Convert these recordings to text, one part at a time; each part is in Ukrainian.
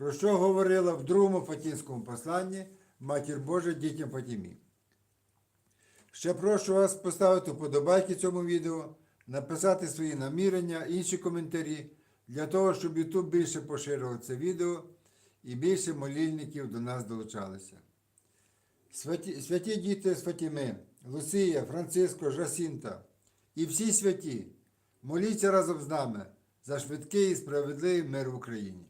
про що говорила в другому Фатінському посланні Матір Божа дітям Фатімі. Ще прошу вас поставити вподобайки цьому відео, написати свої намірення, інші коментарі, для того, щоб YouTube більше поширював це відео і більше молільників до нас долучалися. Святі, святі діти з Фатіми, Лусія, Франциско, Жасінта і всі святі, моліться разом з нами за швидкий і справедливий мир в Україні.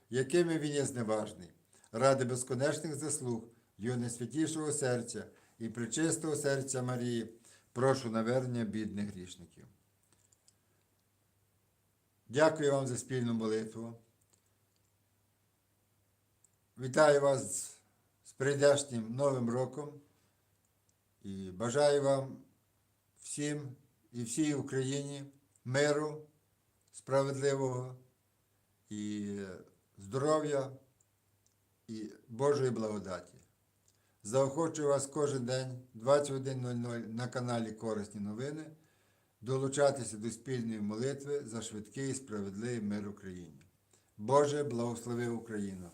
якими він є зневажний, ради безконечних заслуг, його найсвятішого серця і причистого серця Марії, прошу навернення бідних грішників. Дякую вам за спільну молитву. Вітаю вас з прийдешнім Новим роком і бажаю вам всім і всій Україні миру справедливого і здоров'я і Божої благодаті. Заохочую вас кожен день 21.00 на каналі Корисні новини долучатися до спільної молитви за швидкий і справедливий мир Україні. Боже, благослови Україну!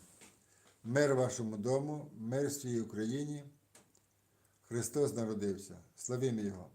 Мир вашому дому, мир всій Україні. Христос народився. Славімо Його!